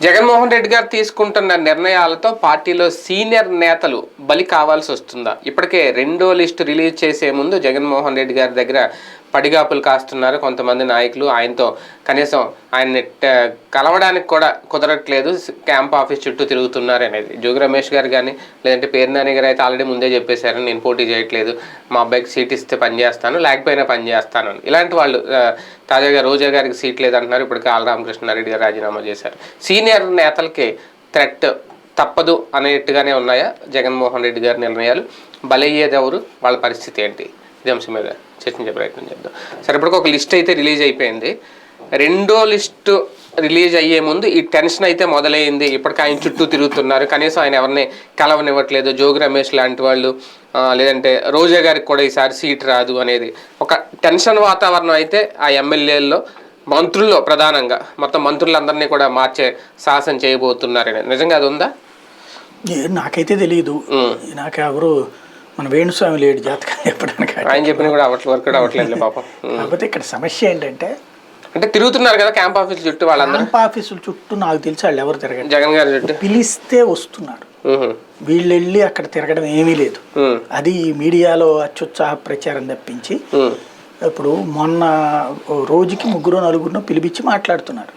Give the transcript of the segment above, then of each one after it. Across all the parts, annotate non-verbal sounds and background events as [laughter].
జగన్మోహన్ రెడ్డి గారు తీసుకుంటున్న నిర్ణయాలతో పార్టీలో సీనియర్ నేతలు బలి కావాల్సి వస్తుందా? ఇప్పటికే రెండో లిస్టు రిలీజ్ చేసే ముందు జగన్మోహన్ రెడ్డి గారి దగ్గర పడిగాపులు కాస్తున్నారు కొంతమంది నాయకులు ఆయనతో. కనీసం ఆయన్ని కలవడానికి కూడా కుదరట్లేదు. క్యాంప్ ఆఫీస్ చుట్టూ తిరుగుతున్నారు అనేది. జోగి రమేష్ గారు కానీ లేదంటే పేరునాని గారు అయితే ఆల్రెడీ ముందే చెప్పేశారు నేను పోటీ చేయట్లేదు. మా అబ్బాయికి సీట్ ఇస్తే పనిచేస్తాను లేకపోయినా పనిచేస్తాను అని. ఇలాంటి వాళ్ళు తాజాగా రోజా గారికి సీట్ లేదంటున్నారు. ఇప్పుడు కాలరామకృష్ణారెడ్డి రామకృష్ణారెడ్డి గారు రాజీనామా చేశారు. సీనియర్ నేతలకి థ్రెట్ తప్పదు అనేట్టుగానే ఉన్నాయా జగన్మోహన్ రెడ్డి గారి నిర్ణయాలు? బలయ్యేది ఎవరు వాళ్ళ పరిస్థితి ఏంటి? ఇది అంశం మీద చర్చించే ప్రయత్నం చేద్దాం. సరే ఇప్పటికి ఒక లిస్ట్ అయితే రిలీజ్ అయిపోయింది. రెండో లిస్టు రిలీజ్ అయ్యే ముందు ఈ టెన్షన్ అయితే మొదలైంది. ఇప్పటికి ఆయన చుట్టూ తిరుగుతున్నారు. కనీసం ఆయన ఎవరిని కలవనివ్వట్లేదు. జోగి రమేష్ లాంటి వాళ్ళు లేదంటే రోజా గారికి కూడా ఈసారి సీట్ రాదు అనేది ఒక టెన్షన్ వాతావరణం అయితే ఆ ఎమ్మెల్యేల్లో మంత్రుల్లో ప్రధానంగా మొత్తం మంత్రులందరినీ కూడా మార్చే సాహసం చేయబోతున్నారని. నిజంగా అది ఉందా? నాకైతే తెలియదు. నాకు ఎవరు మన వేణుస్వామి లేడు జాతకం చెప్పడానికి ఆయన చెప్పిన కూడా వర్క్ అవ్వట్లేదు పాపం. [laughs] కాకపోతే ఇక్కడ సమస్య ఏంటంటే అంటే తిరుగుతున్నారు కదా క్యాంప్ ఆఫీస్ చుట్టూ వాళ్ళందరూ క్యాంప్ ఆఫీసుల చుట్టూ నాకు తెలిసి వాళ్ళు ఎవరు తిరగండి జగన్ గారి చుట్టూ పిలిస్తే వస్తున్నారు. వీళ్ళు వెళ్ళి అక్కడ తిరగడం ఏమీ లేదు. అది మీడియాలో అత్యుత్సాహ ప్రచారం తప్పించి. ఇప్పుడు మొన్న రోజుకి ముగ్గురు నలుగురు పిలిపించి మాట్లాడుతున్నారు.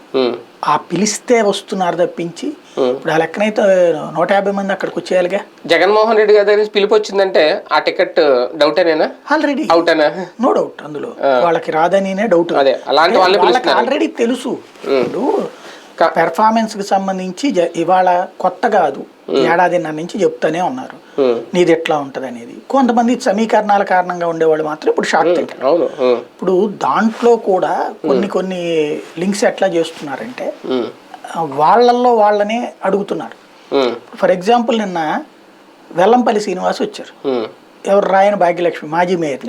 ఆ పిలిస్తే వస్తున్నారు తప్పించి ఇప్పుడు ఆ లెక్కనైతే నూట యాభై మంది అక్కడికి వచ్చేయాలిగా. జగన్మోహన్ రెడ్డి గారి దగ్గర నుంచి పిలుపు వచ్చిందంటే ఆ టికెట్ డౌటేనేనా ఆల్రెడీ అవుటేనా నో డౌట్ అందులో. వాళ్ళకి రాదనినే డౌట్ అదే, అలాంటి వాళ్ళకి. ఆల్రెడీ తెలుసు. ఇప్పుడు పెర్ఫార్మెన్స్కి సంబంధించి ఇవాళ కొత్త కాదు. ఏడాదిన్నర నుంచి చెప్తానే ఉన్నారు. నీది ఎట్లా ఉంటది అనేది కొంతమంది సమీకరణాల కారణంగా ఉండేవాళ్ళు మాత్రం ఇప్పుడు షాక్ తింటారు. ఇప్పుడు దాంట్లో కూడా కొన్ని కొన్ని లింక్స్ ఎట్లా చేస్తున్నారంటే వాళ్ళల్లో వాళ్ళనే అడుగుతున్నారు. ఫర్ ఎగ్జాంపుల్ నిన్న వెల్లంపల్లి శ్రీనివాస్ వచ్చారు. ఎవరు రాయన భాగ్యలక్ష్మి మాజీ మేయర్.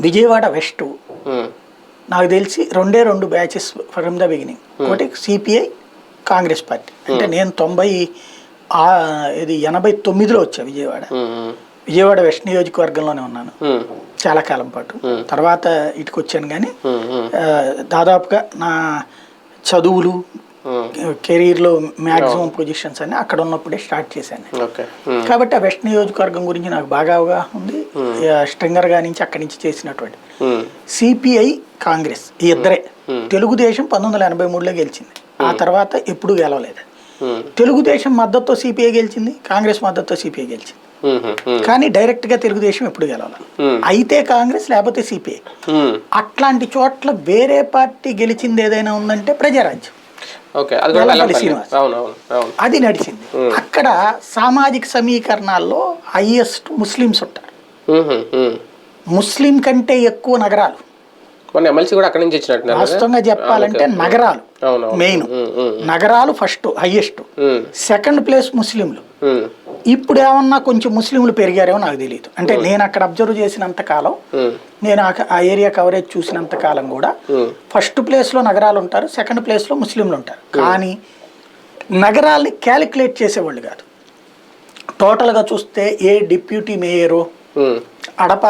విజయవాడ వెస్ట్. నాకు తెలిసి రెండే రెండు బ్యాచెస్ ఫ్రమ్ ద బిగినింగ్ ఒకటి సిపిఐ కాంగ్రెస్ పార్టీ అంటే నేను తొంభై ఇది ఎనభై తొమ్మిదిలో వచ్చా విజయవాడ. విజయవాడ వెస్ట్ నియోజకవర్గంలోనే ఉన్నాను. చాలా కాలం పాటు తర్వాత ఇటుకు వచ్చాను కానీ దాదాపుగా నా చదువులు. కెరీర్లో మ్యాక్సిమం పొజిషన్స్ అన్ని అక్కడ ఉన్నప్పుడే స్టార్ట్ చేశాను. కాబట్టి ఆ వెస్ట్ నియోజకవర్గం గురించి నాకు బాగా అవగాహన ఉంది. ఆ, స్ట్రింగర్గా నుంచి అక్కడి నుంచి చేసినటువంటి. సిపిఐ కాంగ్రెస్ ఈ ఇద్దరే. తెలుగుదేశం పంతొమ్మిది వందల ఎనభై మూడులో గెలిచింది. ఆ తర్వాత ఎప్పుడూ గెలవలేదు. తెలుగుదేశం మద్దతుతో సిపిఐ గెలిచింది కాంగ్రెస్ మద్దతుతో సిపిఐ గెలిచింది. కానీ డైరెక్ట్గా తెలుగుదేశం ఎప్పుడు గెలవాలి. అయితే కాంగ్రెస్ లేకపోతే సిపిఐ. అట్లాంటి చోట్ల వేరే పార్టీ గెలిచింది ఏదైనా ఉందంటే ప్రజారాజ్యం అది నడిచింది అక్కడ సామాజిక సమీకరణాల్లో హైయెస్ట్ ముస్లిమ్స్ ఉంటారు. ముస్లిం కంటే ఎక్కువ నగరాలు? వాస్తవంగా చెప్పాలంటే నగరాలు. మెయిన్. నగరాలు ఫస్ట్ హైయెస్ట్. సెకండ్ ప్లేస్ ముస్లింలు. ఇప్పుడు ఏమన్నా కొంచెం ముస్లింలు పెరిగారేమో నాకు తెలియదు అంటే నేను అక్కడ అబ్జర్వ్ చేసినంత కాలం ఉమ్. నేను ఆ- ఏరియా కవరేజ్ చూసినంత కాలం కూడా. ఫస్ట్ ప్లేస్లో నగరాలు ఉంటారు సెకండ్ ప్లేస్లో ముస్లింలు ఉంటారు. కానీ నగరాల్ని క్యాలిక్యులేట్ చేసేవాళ్ళు కాదు. టోటల్గా చూస్తే ఏ డిప్యూటీ మేయరు. అడప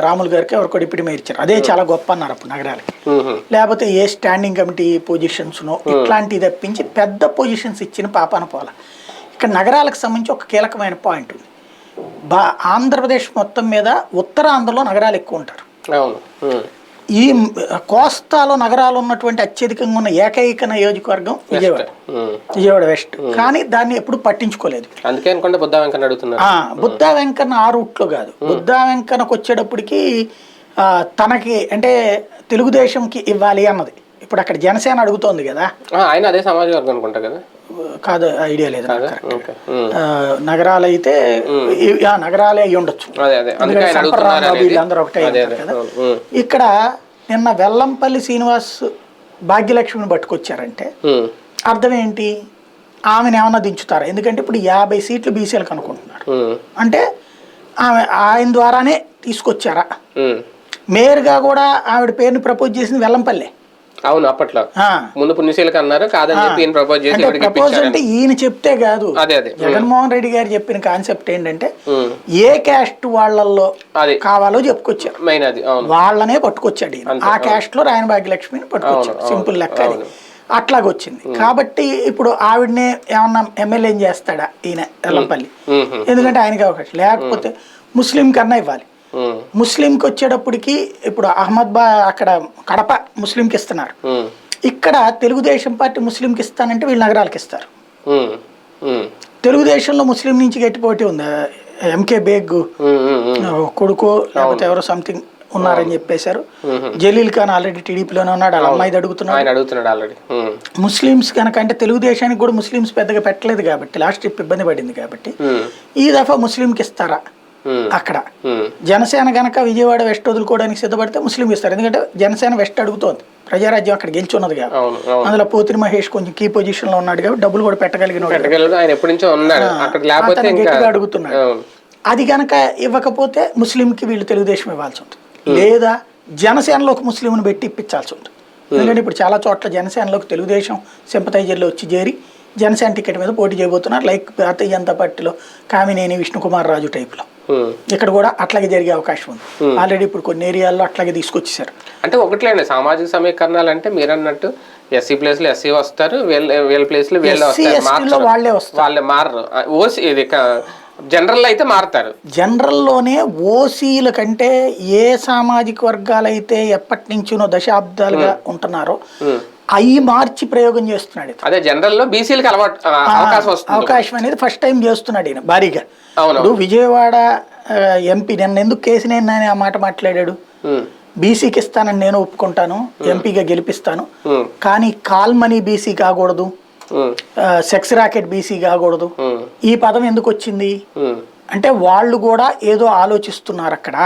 రాములు గారికి ఎవరికో డిప్యూటీ మేయర్ ఇచ్చారు. అదే చాలా గొప్ప అన్నారు అప్పుడు నగరాలకి. లేకపోతే ఏ స్టాండింగ్ కమిటీ పొజిషన్స్నో ఇట్లాంటివి తప్పించి పెద్ద పొజిషన్స్ ఇచ్చిన పాపాన పోల. ఇక్కడ నగరాలకు సంబంధించి ఒక కీలకమైన పాయింట్ ఉంది. బా ఆంధ్రప్రదేశ్ మొత్తం మీద ఉత్తరాంధ్రలో నగరాలు ఎక్కువ ఉంటారు. ఈ కోస్తాలో నగరాలు ఉన్నటువంటి అత్యధికంగా ఉన్న ఏకైక నియోజకవర్గం విజయవాడ. విజయవాడ వెస్ట్ కానీ దాన్ని ఎప్పుడు పట్టించుకోలేదు. అందుకే అనుకుంటే బుద్ధ వెంకన్న అడుగుతున్నారు. ఆ, బుద్ధా వెంకన్న ఆ రూట్లో కాదు. బుద్ధా వెంకన్నకు వచ్చేటప్పటికి తనకి అంటే తెలుగుదేశంకి ఇవ్వాలి అన్నది. ఇప్పుడు అక్కడ జనసేన అడుగుతోంది కదా. ఆయన అదే సమాజ వర్గం అనుకుంటా కదా. కాదు ఐడియా లేదు నగరాలు అయితే నగరాలే అయి ఉండొచ్చు. వీళ్ళందరూ ఒకటే కదా. ఇక్కడ నిన్న వెల్లంపల్లి శ్రీనివాస్ భాగ్యలక్ష్మిని పట్టుకొచ్చారంటే. అర్థం ఏంటి? ఆమెను ఏమన్నా దించుతారా? ఎందుకంటే ఇప్పుడు యాభై సీట్లు బీసీలకు అనుకుంటున్నారు. అంటే ఆమె ఆయన ద్వారానే తీసుకొచ్చారా. మేయర్గా కూడా ఆవిడ పేరుని ప్రపోజ్ చేసింది వెల్లంపల్లి. అవును అప్పట్లో. ముందు పుణ్యశీలకు అన్నారు కాదని చెప్పి ఈయన ప్రపోజ్ చేసి ప్రపోజ్ అంటే ఈయన చెప్తే కాదు. అదే అదే. జగన్మోహన్ రెడ్డి గారు చెప్పిన కాన్సెప్ట్ ఏంటంటే. ఏ క్యాస్ట్ వాళ్ళల్లో కావాలో చెప్పుకొచ్చారు. మెయిన్ అది వాళ్ళనే పట్టుకొచ్చాడు ఆ క్యాస్ట్లో రాయన భాగ్యలక్ష్మిని పట్టుకొచ్చాడు. సింపుల్ లెక్క అది అట్లాగొచ్చింది. కాబట్టి ఇప్పుడు ఆవిడనే ఏమన్నా ఎమ్మెల్యే చేస్తాడా ఈయన ఎల్లంపల్లి? ఎందుకంటే ఆయనకి అవకాశం. లేకపోతే ముస్లిం కన్నా ఇవ్వాలి. ముస్లింకి వచ్చేటప్పటికి ఇప్పుడు అహ్మద్ బా అక్కడ కడప ముస్లింకి ఇస్తున్నారు ఇక్కడ తెలుగుదేశం పార్టీ ముస్లింకి ఇస్తానంటే వీళ్ళు నగరాలకు ఇస్తారు తెలుగుదేశంలో ముస్లిం నుంచి గట్టి పోటీ ఉంది. ఎంకే బేగ్ కొడుకో లేకపోతే ఎవరో సంథింగ్ ఉన్నారని చెప్పేశారు. జలీల్ ఖాన్ ఆల్రెడీ టీడీపీలోనే ఉన్నాడు. వాళ్ళ అమ్మాయి అడుగుతున్నాడు ఆయన అడుగుతున్నాడు ఆల్రెడీ. ముస్లిమ్స్ కనుక అంటే తెలుగుదేశానికి కూడా ముస్లిమ్స్ పెద్దగా పెట్టలేదు కాబట్టి లాస్ట్ ట్రిప్ ఇబ్బంది పడింది కాబట్టి ఈ దఫా ముస్లింకి ఇస్తారా అక్కడ. జనసేన గనక విజయవాడ వెస్ట్ వదులుకోవడానికి సిద్ధపడితే ముస్లిం ఇస్తారు ఎందుకంటే జనసేన వెస్ట్ అడుగుతోంది. ప్రజారాజ్యం అక్కడ గెలుచున్నది అవును అందులో పోతిరి మహేష్ కొంచెం కీ పొజిషన్లో ఉన్నాడు కాబట్టి డబ్బులు కూడా పెట్టగలిగిన అడుగుతున్నాడు. అది గనక ఇవ్వకపోతే ముస్లింకి వీళ్ళు తెలుగుదేశం ఇవ్వాల్సి ఉంటుంది. లేదా జనసేనలోకి ముస్లింను పెట్టి ఇప్పించాల్సి ఉంటుంది. ఎందుకంటే ఇప్పుడు చాలా చోట్ల జనసేనలోకి తెలుగుదేశం సింపతైజర్లు వచ్చి చేరి జనసేన టికెట్ మీద పోటీ చేయబోతున్నారు. లైక్ భారతీయ జనతా పార్టీలో కామినేని విష్ణుకుమార్ రాజు టైపులో. ఇక్కడ కూడా అట్లాగే జరిగే అవకాశం ఉంది. ఆల్రెడీ ఇప్పుడు కొన్ని ఏరియాల్లో అట్లాగే తీసుకొచ్చేసారు. అంటే ఒకట్లేండి సామాజిక సమీకరణాలు అంటే మీరు అన్నట్టు ఎస్సీ ప్లేస్లో ఎస్సీ వస్తారు వీళ్ళ వీళ్ళ ప్లేస్లో వీళ్ళు వస్తారు. వాళ్ళే వస్తారు. వాళ్ళే మారరు. ఓసి ఇది జనరల్ అయితే మారుతారు. జనరల్లోనే ఓసీల కంటే ఏ సామాజిక వర్గాలైతే ఎప్పటి నుంచినో దశాబ్దాలుగా ఉంటున్నారో అవి మార్చి ప్రయోగం చేస్తున్నాడు. అదే జనరల్లో బీసీలకి అలవాటు అవకాశం వస్తుంది అవకాశం అనేది ఫస్ట్ టైం చేస్తున్నాడు ఈయన భారీగా. ఇప్పుడు విజయవాడ ఎంపీ నిన్న ఎందుకు కేసినేని నాని ఆ మాట మాట్లాడాడు? బీసీకి ఇస్తానని నేను ఒప్పుకుంటాను ఎంపీగా గెలిపిస్తాను. కానీ కాల్ మనీ బీసీ కాకూడదు. సెక్స్ రాకెట్ బీసీ కాకూడదు. ఈ పదం ఎందుకు వచ్చింది? అంటే వాళ్ళు కూడా ఏదో ఆలోచిస్తున్నారు అక్కడ.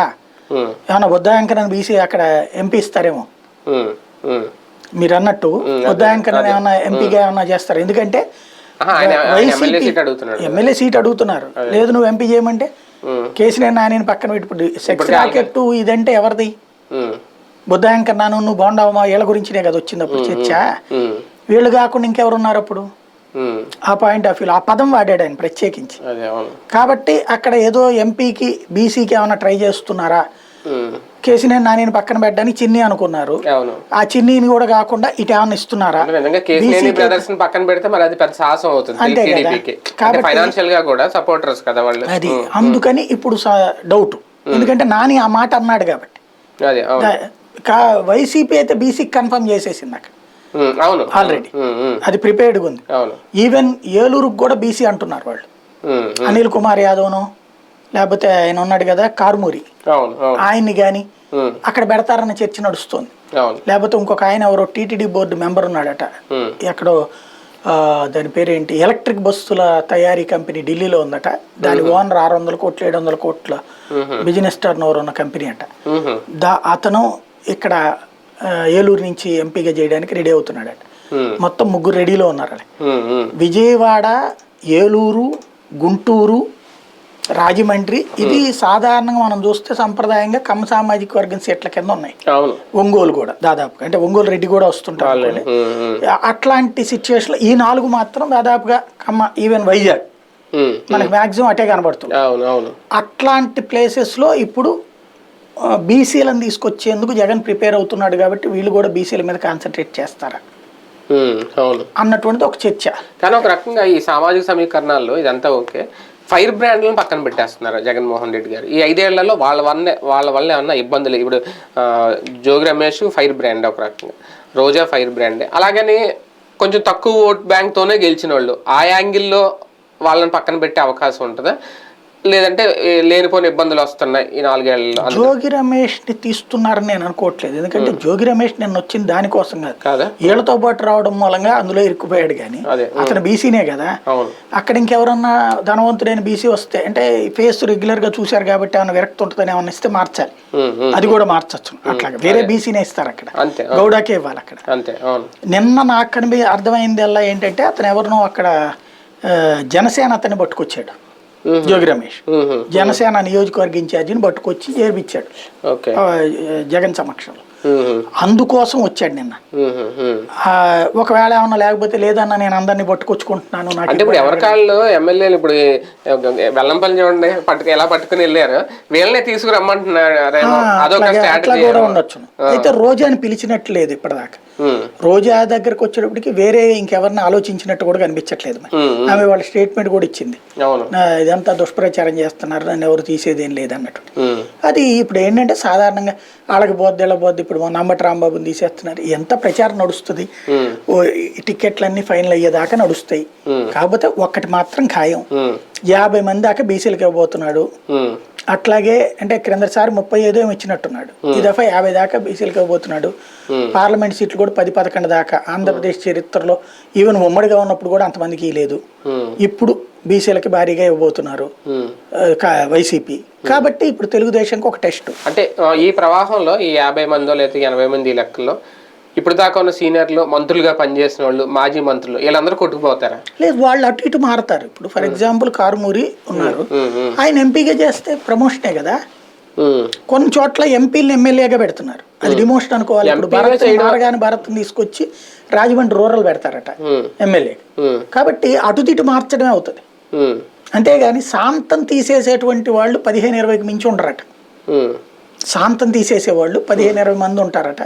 ఏమన్నా బుద్ధాంకరణ బీసీ అక్కడ ఎంపీ ఇస్తారేమో. మీరు అన్నట్టు బుద్ధాంకరణ ఏమన్నా ఎంపీగా ఏమన్నా చేస్తారు? ఎందుకంటే ఆయన ఆయన ఎమ్మెల్యే సీట్ అడుగుతున్నారు. లేదు నువ్వు ఎంపీ చేయమంటే కేసీఆర్ నాని పక్కన పెట్టి. సెక్స్ రాకెట్ ఇదంటే ఎవరిది? ఉమ్, బుద్ధాంకర్ నాను నువ్వు బాగుండవమా వీళ్ళ గురించినే కదా వచ్చింది అప్పుడు చర్చ. వీళ్ళు కాకుండా ఇంకెవరున్నారు అప్పుడు. ఆ పాయింట్ ఆఫ్ వ్యూ ఆ పదం వాడాడు ఆయన ప్రత్యేకించి. కాబట్టి అక్కడ ఏదో ఎంపీకి బీసీకి ఏమైనా ట్రై చేస్తున్నారా? ఉమ్, కేసీఆర్ నానిని పక్కన పెట్టడానికి చిన్ని అనుకున్నారు. ఆ చిన్నిని కూడా కాకుండా ఇటు ఏమైనా ఇస్తున్నారా? కేసీనేని బ్రదర్స్ పక్కన పెడితే మరి అది పెద్ద సాహసం అవుతుంది. అంతే కదా. ఫైనాన్షియల్గా కూడా సపోర్టర్స్ కదా వాళ్ళు. అది. అందుకని ఇప్పుడు డౌట్ ఎందుకంటే నాని ఆ మాట అన్నాడు కాబట్టి. వైసీపీ అయితే బీసీకి కన్ఫర్మ్ చేసేసింది అక్కడ. అవును. ఆల్రెడీ అది ప్రిపేర్డ్గా ఉంది. అవును. ఈవెన్ ఏలూరుకు కూడా బీసీ అంటున్నారు వాళ్ళు. అనిల్ కుమార్ యాదవ్ను లేకపోతే ఆయన ఉన్నాడు కదా కారుమూరి. ఆయన్ని కానీ అక్కడ పెడతారన్న చర్చ నడుస్తుంది. లేకపోతే ఇంకొక ఆయన ఎవరో టీటీడీ బోర్డు మెంబర్ ఉన్నాడట. ఎక్కడో దాని పేరేంటి ఎలక్ట్రిక్ బస్సుల తయారీ కంపెనీ ఢిల్లీలో ఉందట. దాని ఓనర్ ఆరు వందల కోట్లు ఏడు వందల కోట్ల బిజినెస్ టర్న్ ఓవర్ ఉన్న కంపెనీ అట. దా అతను ఇక్కడ ఏలూరు నుంచి ఎంపీగా చేయడానికి రెడీ అవుతున్నాడట. మొత్తం ముగ్గురు రెడీలో ఉన్నారు విజయవాడ ఏలూరు గుంటూరు రాజమండ్రి. ఇది సాధారణంగా మనం చూస్తే సంప్రదాయంగా కమ్మ సామాజిక వర్గం సీట్ల కింద ఉన్నాయి. ఒంగోలు కూడా దాదాపుగా. అంటే ఒంగోలు రెడ్డి కూడా వస్తుంటారు అట్లాంటి సిచ్యువేషన్లో ఈ నాలుగు మాత్రం దాదాపుగా కమ్మ ఈవెన్ వైజాగ్. మనకి మ్యాక్సిమం అటే కనబడుతుంది. అట్లాంటి ప్లేసెస్లో ఇప్పుడు బీసీలను తీసుకొచ్చేందుకు జగన్ ప్రిపేర్ అవుతున్నాడు కాబట్టి వీళ్ళు కూడా బీసీల మీద కాన్సన్ట్రేట్ చేస్తారా? అన్నటువంటిది ఒక చర్చ. కానీ ఒక రకంగా ఈ సామాజిక సమీకరణాల్లో ఇదంతా ఓకే. ఫైర్ బ్రాండ్లను పక్కన పెట్టేస్తున్నారు జగన్మోహన్ రెడ్డి గారు. ఈ ఐదేళ్ళలో వాళ్ళ వల్ల వాళ్ళ వల్ల ఏమన్నా ఇబ్బందులు? ఇప్పుడు జోగి రమేష్ ఫైర్ బ్రాండ్ ఒక రకంగా. Roja fire brand. అలాగని కొంచెం తక్కువ ఓట్ బ్యాంక్తోనే గెలిచిన వాళ్ళు ఆ యాంగిల్లో వాళ్ళని పక్కన పెట్టే అవకాశం ఉంటుందా? లేదంటే లేనిపోని ఇబ్బందులు వస్తున్నాయి ఈ అందుకు జోగి రమేష్ని తీస్తున్నారని నేను అనుకోవట్లేదు. ఎందుకంటే జోగి రమేష్ నిన్న వచ్చింది దానికోసం కాదు. వీళ్ళతో పాటు రావడం మూలంగా అందులో ఇరుక్కుపోయాడు కానీ అతను బీసీనే కదా. అక్కడ ఇంకెవరన్నా ధనవంతుడైన బీసీ వస్తే అంటే ఫేస్ రెగ్యులర్గా చూశారు కాబట్టి ఏమైనా విరక్తి ఉంటుందని ఏమన్నా ఇస్తే మార్చాలి. అది కూడా మార్చచ్చు. అట్లాగా వేరే బీసీనే ఇస్తారు అక్కడ. గౌడాకే ఇవ్వాలి అక్కడ. నిన్న నాకు అర్థమైంది ఎలా ఏంటంటే అతను ఎవరినో అక్కడ జనసేన అతన్ని పట్టుకొచ్చాడు. జోగి రమేష్. జనసేన నియోజకవర్గ ఇన్ఛార్జిని పట్టుకొచ్చి చేర్పించాడు జగన్ సమక్షంలో. అందుకోసం వచ్చాడు నిన్న. ఒకవేళ ఏమన్నా లేకపోతే లేదన్నా నేను అందరినీ పట్టుకొచ్చుకుంటున్నాను అంటే ఇప్పుడు ఎవరి కాళ్ళు ఎమ్మెల్యేలు ఇప్పుడు వెల్లంపల్లి చూడండి పట్టుకు ఎలా పట్టుకుని వెళ్ళారు? వీళ్ళనే తీసుకురమ్మంటున్నారేమో అదొక కూడా ఉండొచ్చు అయితే రోజాని పిలిచినట్టు లేదు ఇప్పటిదాకా. రోజా దగ్గరకు వచ్చేటప్పటికి వేరే ఇంకెవరిని ఆలోచించినట్టు కూడా కనిపించట్లేదు ఆమె వాళ్ళ స్టేట్మెంట్ కూడా ఇచ్చింది. ఇదంతా దుష్ప్రచారం చేస్తున్నారు నన్ను ఎవరు తీసేదేం లేదన్నట్టు అది ఇప్పుడు ఏంటంటే సాధారణంగా వాళ్ళకి బోద్ది ఇలా బోద్ది ఇప్పుడు మొన్న అంబటి రాంబాబుని తీసేస్తున్నారు. ఎంత ప్రచారం నడుస్తుంది? టికెట్లన్నీ ఫైనల్ అయ్యేదాకా నడుస్తాయి. కాకపోతే ఒక్కటి మాత్రం ఖాయం. యాభై మంది దాకా బీసీలకి ఇవ్వబోతున్నాడు అట్లాగే అంటే క్రిందసారి ముప్పై ఐదో ఏమో ఇచ్చినట్టున్నాడు. ఈ దఫా యాభై దాకా బీసీలకి ఇవ్వబోతున్నాడు పార్లమెంట్ సీట్లు కూడా పది పదకొండు దాకా. ఆంధ్రప్రదేశ్ చరిత్రలో ఈవెన్ ఉమ్మడిగా ఉన్నప్పుడు కూడా అంతమందికి లేదు. ఇప్పుడు బీసీలకి భారీగా ఇవ్వబోతున్నారు. వైసీపీ. కాబట్టి ఇప్పుడు తెలుగుదేశంకి ఒక టెస్ట్. అంటే ఈ ప్రవాహంలో ఈ యాభై మందో లేదా ఎనభై మంది లెక్కల్లో ఇప్పుడు దాకా ఉన్న సీనియర్లు మంత్రులుగా పనిచేసిన వాళ్ళు మాజీ మంత్రులు వీళ్ళందరూ కొట్టుకుపోతారా? లేదు వాళ్ళు అటు ఇటు మారతారు. ఇప్పుడు ఫర్ ఎగ్జాంపుల్ కారుమూరి ఉన్నారు. ఆయన ఎంపీగా చేస్తే ప్రమోషనే కదా? కొన్ని చోట్ల ఎంపీలను ఎమ్మెల్యేగా పెడుతున్నారు. అది డిమోషన్ అనుకోవాలి. ఇప్పుడు భరత్ మారగాని భరత్ తీసుకొచ్చి రాజమండ్రి రూరల్ పెడతారట ఎమ్మెల్యే. కాబట్టి అటు ఇటు మార్చడమే అవుతుంది. అంతేగాని శాంతం తీసేసేటువంటి వాళ్ళు పదిహేను ఇరవైకి మించి ఉండరట. శాంతం తీసేసేవాళ్ళు పదిహేను ఇరవై మంది ఉంటారట.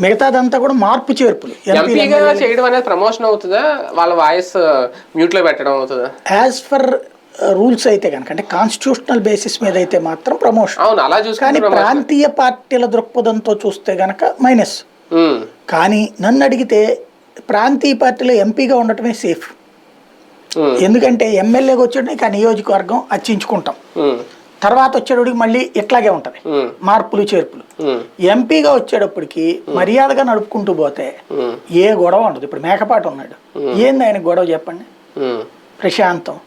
మిగతాదంతా కూడా మార్పు చేర్పులు. ఎంపీగా చేయడం అనేది ప్రమోషన్ అవుతుందా? వాళ్ళ వాయిస్ మ్యూట్లో పెట్టడం అవుతుందా? యాజ్ ఫర్ రూల్స్ అయితే కనుక అంటే కాన్స్టిట్యూషనల్ బేసిస్ మీద అయితే మాత్రం ప్రమోషన్. అవును అలా కానీ ప్రాంతీయ పార్టీల దృక్పథంతో చూస్తే గనక మైనస్. కానీ నన్ను అడిగితే ప్రాంతీయ పార్టీలో ఎంపీగా ఉండటమే సేఫ్. ఎందుకంటే ఎమ్మెల్యేగా వచ్చేటికి ఆ నియోజకవర్గం అచ్చించుకుంటాం ఉమ్, తర్వాత వచ్చేటప్పటికి మళ్ళీ ఇట్లాగే ఉంటది. మార్పులు చేర్పులు. ఎంపీగా వచ్చేటప్పటికి మర్యాదగా నడుపుకుంటూ పోతే ఏ గొడవ ఉండదు. ఇప్పుడు మేకపాటు ఉన్నాడు. ఏంది ఆయన గొడవ చెప్పండి? ప్రశాంతం.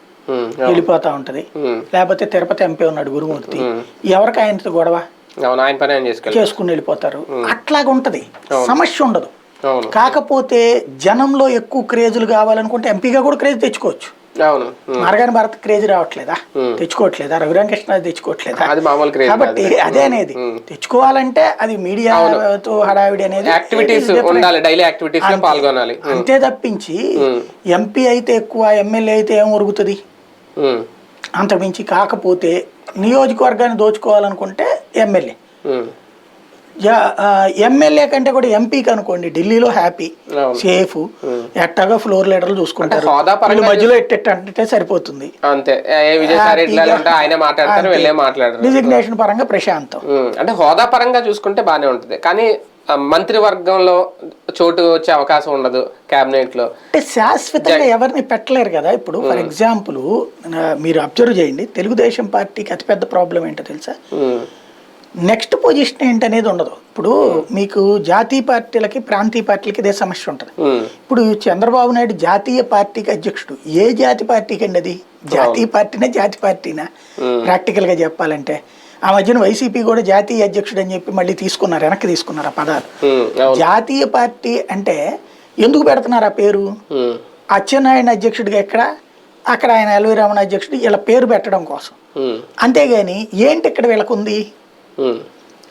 వెళ్ళిపోతా ఉంటది. లేకపోతే తిరుపతి ఎంపీ ఉన్నాడు గురుమూర్తి. ఎవరికి ఆయనతో గొడవ? ఆయన చేసుకెళ్ళి. చేసుకుని వెళ్ళిపోతారు. అట్లాగా ఉంటది. సమస్య ఉండదు. కాకపోతే జనంలో ఎక్కువ క్రేజులు కావాలనుకుంటే ఎంపీగా కూడా క్రేజ్ తెచ్చుకోవచ్చు. అవును మార్గాని భారత్ క్రేజ్ రావట్లేదా. తెచ్చుకోవట్లేదా? రఘురామకృష్ణ తెచ్చుకోవట్లేదా? అది మామూలు క్రేజ్ కాబట్టి అదే అనేది. తెచ్చుకోవాలంటే అది మీడియాతో హడావిడి అనేది యాక్టివిటీస్. ఉండాలి. డైలీ యాక్టివిటీస్లో పాల్గొనాలి. అంతే తప్పించి ఎంపీ అయితే ఎక్కువ ఎమ్మెల్యే అయితే ఏం ఒరుగుతుంది? అంతకుమించి కాకపోతే నియోజకవర్గాన్ని దోచుకోవాలనుకుంటే ఎమ్మెల్యే. ఎమ్మెల్యే కంటే కూడా ఎంపీకి అనుకోండి ఢిల్లీలో హ్యాపీ. సేఫ్ ఎట్టగా ఫ్లోర్ లీడర్లు చూసుకుంటారు. హోదా పరంగా వీళ్ళు మధ్యలో ఎట్టెట్టంటే సరిపోతుంది. అంతే. ఆయనే మాట్లాడతారు వెళ్ళే డిజిగ్నేషన్ పరంగా ప్రశాంతం. అంటే హోదా పరంగా చూసుకుంటే బానే ఉంటుంది. కానీ మంత్రివర్గంలో చోటు వచ్చే అవకాశం ఉండదు కేబినెట్లో అంటే శాశ్వతంగా ఎవరిని పెట్టలేరు కదా ఇప్పుడు? ఫర్ ఎగ్జాంపుల్ మీరు అబ్జర్వ్ చేయండి. తెలుగుదేశం పార్టీకి అతిపెద్ద ప్రాబ్లం ఏంటో తెలుసా? నెక్స్ట్ పొజిషన్ ఏంటనేది ఉండదు. ఇప్పుడు మీకు జాతీయ పార్టీలకి ప్రాంతీయ పార్టీలకి ఇదే సమస్య ఉంటుంది. ఇప్పుడు చంద్రబాబు నాయుడు జాతీయ పార్టీకి అధ్యక్షుడు. ఏ జాతి పార్టీకి అండి అది జాతీయ పార్టీనా జాతి పార్టీనా? ప్రాక్టికల్గా చెప్పాలంటే. ఆ మధ్యన వైసీపీ కూడా జాతీయ అధ్యక్షుడు అని చెప్పి మళ్ళీ తీసుకున్నారు వెనక్కి తీసుకున్నారు ఆ పదాలు. జాతీయ పార్టీ అంటే ఎందుకు పెడుతున్నారు ఆ పేరు? ఉమ్, అచ్చెన్నాయుడు అధ్యక్షుడిగా ఎక్కడ? అక్కడ ఆయన ఎల్వి రమణ అధ్యక్షుడు ఇలా పేరు పెట్టడం కోసం. అంతేగాని ఏంటి ఇక్కడ వీళ్ళకు ఉంది ఉమ్.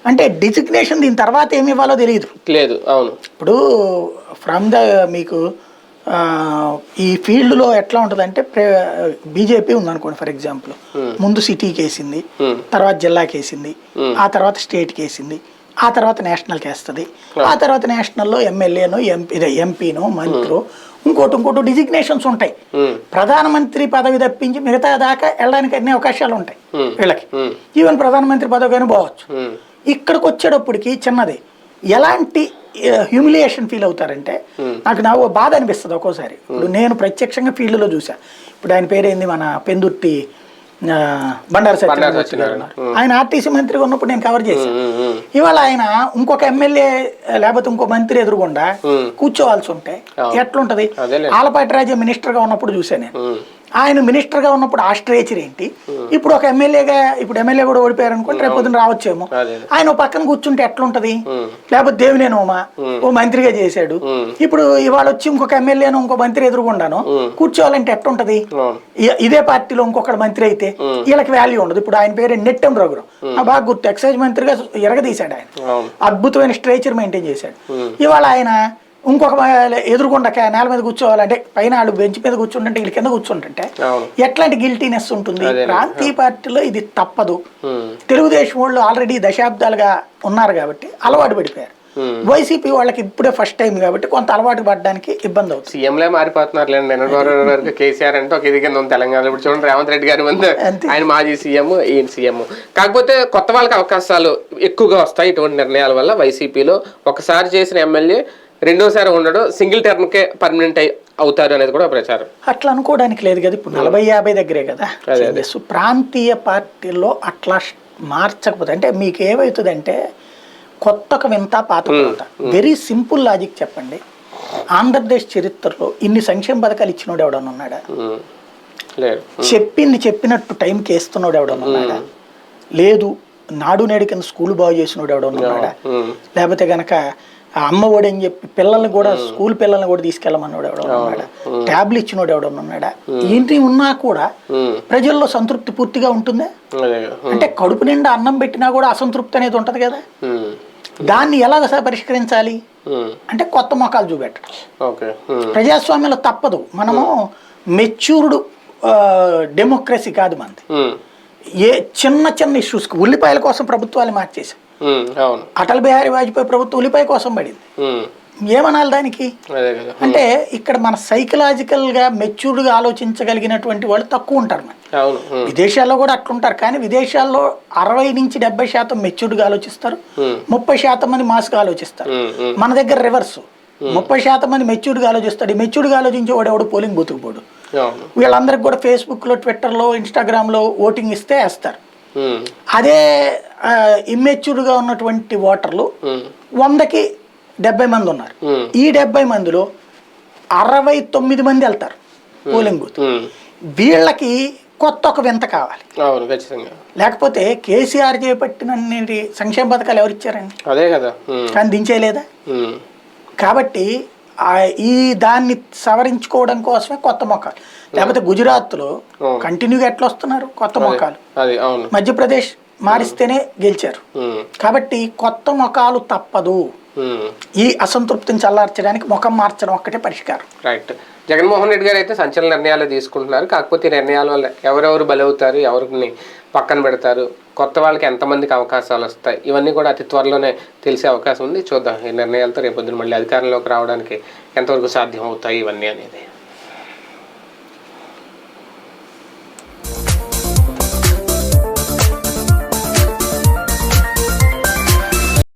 అంటే డిజిగ్నేషన్ దీని తర్వాత ఏమి ఇవ్వాలో తెలియదు. లేదు అవును. ఇప్పుడు ఫ్రమ్ ద మీకు ఈ ఫీల్డ్లో ఎట్లా ఉంటుందంటే బీజేపీ ఉందనుకోండి ఫర్ ఎగ్జాంపుల్ ముందు సిటీకి వేసింది తర్వాత జిల్లాకి వేసింది ఆ తర్వాత స్టేట్కి వేసింది ఆ తర్వాత నేషనల్కి వేస్తుంది ఆ. తర్వాత నేషనల్లో ఎమ్మెల్యేనో ఎంపీ ఇదే ఎంపీనో మంత్రో ఇంకోటి ఇంకోటి డిజిగ్నేషన్స్ ఉంటాయి. ప్రధానమంత్రి పదవి తప్పించి మిగతా దాకా వెళ్ళడానికి అన్ని అవకాశాలు ఉంటాయి. వీళ్ళకి. ఈవెన్ ప్రధానమంత్రి పదవి కానీ పోవచ్చు ఇక్కడికి వచ్చేటప్పటికి చిన్నది ఎలాంటి హ్యూమిలియేషన్ ఫీల్ అవుతారంటే నాకు నా బాధ అనిపిస్తుంది ఒక్కోసారి. ఇప్పుడు నేను ప్రత్యక్షంగా ఫీల్డ్లో చూసా. ఇప్పుడు ఆయన పేరేంది మన పెందుర్తి బండారు సత్యనారాయణ గారు. ఆయన ఆర్టీసీ మంత్రిగా ఉన్నప్పుడు నేను కవర్ చేశాను ఇవాళ ఆయన ఇంకొక ఎమ్మెల్యే లేకపోతే ఇంకో మంత్రి ఎదురుగుండా కూర్చోవాల్సి ఉంటే ఎట్లుంటది. ఆలపాటి రాజా మినిస్టర్గా ఉన్నప్పుడు చూసాను నేను. ఆయన మినిస్టర్గా ఉన్నప్పుడు ఆ స్ట్రేచర్ ఏంటి? ఇప్పుడు ఒక ఎమ్మెల్యేగా ఇప్పుడు ఎమ్మెల్యే కూడా ఓడిపోయారు అనుకోండి రేపు పొద్దున రావచ్చేమో. ఆయన పక్కన కూర్చుంటే ఎట్లుంటది? లేకపోతే దేవినేని ఉమా ఓ మంత్రిగా చేశాడు. ఇప్పుడు ఇవాళ వచ్చి ఇంకొక ఎమ్మెల్యేను ఇంకో మంత్రి ఎదురుగుండాను కూర్చోవాలంటే ఎట్లుంటది? ఇదే పార్టీలో ఇంకొకటి మంత్రి అయితే వీళ్ళకి వాల్యూ ఉండదు. ఇప్పుడు ఆయన పేరు నెట్టెం రఘురాం. నాకు బాగా గుర్తు ఎక్సైజ్ మంత్రిగా ఎరగదీశాడు ఆయన. అద్భుతమైన స్ట్రేచర్ మెయింటైన్ చేశాడు. ఇవాళ ఆయన ఇంకొక క- నేల మీద కూర్చోవాలంటే పైన వాళ్ళు బెంచ్ మీద కూర్చుంటుంటే వీళ్ళ కింద కూర్చుంటుంటే అవును. ఎట్లాంటి గిల్టీనెస్ ఉంటుంది? ప్రాంతీయ పార్టీలో ఇది తప్పదు. తెలుగుదేశం వాళ్ళు ఆల్రెడీ దశాబ్దాలుగా ఉన్నారు కాబట్టి అలవాటు పడిపోయారు. వైసీపీ వాళ్ళకి ఇప్పుడే ఫస్ట్ టైం కాబట్టి కొంత అలవాటు పడడానికి ఇబ్బంది అవుతుంది. సీఎంలే మారిపోతున్నారు లేండి. కేసీఆర్ అంటే ఒక ఇది కింద ఉంది. తెలంగాణ ఇప్పుడు చూడండి రేవంత్ రెడ్డి గారి ముందు. ఆయన మాజీ సీఎం ఈయన సీఎం. కాకపోతే కొత్త వాళ్ళకి అవకాశాలు ఎక్కువగా వస్తాయి ఇటువంటి నిర్ణయాల వల్ల వైసీపీలో. ఒకసారి చేసిన ఎమ్మెల్యే రెండోసారి ఉండడు సింగిల్ టర్మ్కే పర్మనెంట్ అవుతారు అనేది కూడా ప్రచారం. అట్లా అనుకోవడానికి లేదు కదా ఇప్పుడు నలభై యాభై దగ్గరే కదా. ప్రాంతీయ పార్టీల్లో అట్లా మార్చకపోతే అంటే మీకు ఏమవుతుందంటే కొత్తక వింత పాత వింత. వెరీ సింపుల్ లాజిక్ చెప్పండి. ఆంధ్రప్రదేశ్ చరిత్రలో ఇన్ని సంక్షేమ పథకాలు ఇచ్చినోడు ఎవడన్నా ఉన్నాడా? చెప్పింది చెప్పినట్టు టైంకి వేస్తున్నాడు ఎవడన్నా ఉన్నాడా? లేదు నాడు నేడు కింద స్కూల్ బాగు చేసినోడు ఎవడన్నా ఉన్నాడా. లేకపోతే గనక ఆ అమ్మ ఒడి అని చెప్పి పిల్లల్ని కూడా స్కూల్ పిల్లల్ని కూడా తీసుకెళ్ళమన్నాడు ఎవడన్నా ఉన్నాడా? ట్యాబ్లు ఇచ్చినోడు ఎవడన్నా ఉన్నాడా? ఏంటి ఉన్నా కూడా. ప్రజల్లో సంతృప్తి పూర్తిగా ఉంటుందా. అంటే కడుపు నిండా అన్నం పెట్టినా కూడా అసంతృప్తి అనేది ఉంటది కదా. దాన్ని ఎలాగ స- పరిష్కరించాలి. అంటే కొత్త మొఖాలు చూపెట్టడం. ప్రజాస్వామ్యంలో తప్పదు. మనము మెచ్యూర్డ్ డెమోక్రసీ కాదు మనది. ఏ చిన్న చిన్న ఇష్యూస్కి ఉల్లిపాయల కోసం ప్రభుత్వాలు మార్చేసాం అటల్ బిహారీ వాజ్పేయి ప్రభుత్వం ఉల్లిపాయ కోసం పడింది. ఏమనాలి దానికి? అంటే ఇక్కడ మన సైకలాజికల్గా మెచ్యూర్డ్గా ఆలోచించగలిగినటువంటి వాళ్ళు తక్కువ ఉంటారు మన. విదేశాల్లో కూడా అట్లుంటారు. కానీ విదేశాల్లో అరవై నుంచి డెబ్బై శాతం మెచ్యూర్డ్గా ఆలోచిస్తారు. Hmm. ముప్పై శాతం మంది మాస్గా ఆలోచిస్తారు. ఉమ్. ఉమ్. మన దగ్గర రివర్స్ ముప్పై శాతం మంది మెచ్యూర్డ్గా ఆలోచిస్తాడు. ఈ మెచ్యూర్డ్గా ఆలోచించేవాడు ఎవడు? పోలింగ్ బూత్కు పోడు. అవును. వీళ్ళందరికి కూడా ఫేస్బుక్లో ట్విట్టర్లో ఇన్స్టాగ్రామ్లో ఓటింగ్ ఇస్తే వేస్తారు. అదే ఇమ్మెచ్యూర్డ్గా ఉన్నటువంటి ఓటర్లు ఉమ్. వందకి డెబ్బై మంది ఉన్నారు ఉమ్. ఈ డెబ్బై మందిలో అరవై తొమ్మిది మంది వెళ్తారు పోలింగ్ బూత్. వీళ్ళకి కొత్త ఒక వింత కావాలి లేకపోతే కేసీఆర్ చేపట్టిన సంక్షేమ పథకాలు ఎవరు ఇచ్చారండి అదే కదా. కానీ దించేయలేదా. కాబట్టి ఈ దాన్ని సవరించుకోవడం కోసమే కొత్త మొక్కలు. లేకపోతే గుజరాత్లో. కంటిన్యూగా ఎట్లా వస్తున్నారు కొత్త మొక్కలు. మధ్యప్రదేశ్ మారిస్తేనే గెలిచారు. కాబట్టి కొత్త మొఖాలు తప్పదు. ఈ అసంతృప్తిని చల్లార్చడానికి ముఖం మార్చడం ఒక్కటే పరిష్కారం. రైట్. జగన్మోహన్ రెడ్డి గారు అయితే సంచలన నిర్ణయాలు తీసుకుంటున్నారు. కాకపోతే ఈ నిర్ణయాల వల్ల ఎవరెవరు బలవుతారు ఎవరిని పక్కన పెడతారు కొత్త వాళ్ళకి ఎంతమందికి అవకాశాలు వస్తాయి? ఇవన్నీ కూడా అతి త్వరలోనే తెలిసే అవకాశం ఉంది. చూద్దాం ఈ నిర్ణయాలతో రేపొద్దున మళ్ళీ అధికారంలోకి రావడానికి ఎంతవరకు సాధ్యం అవుతాయి ఇవన్నీ అనేది.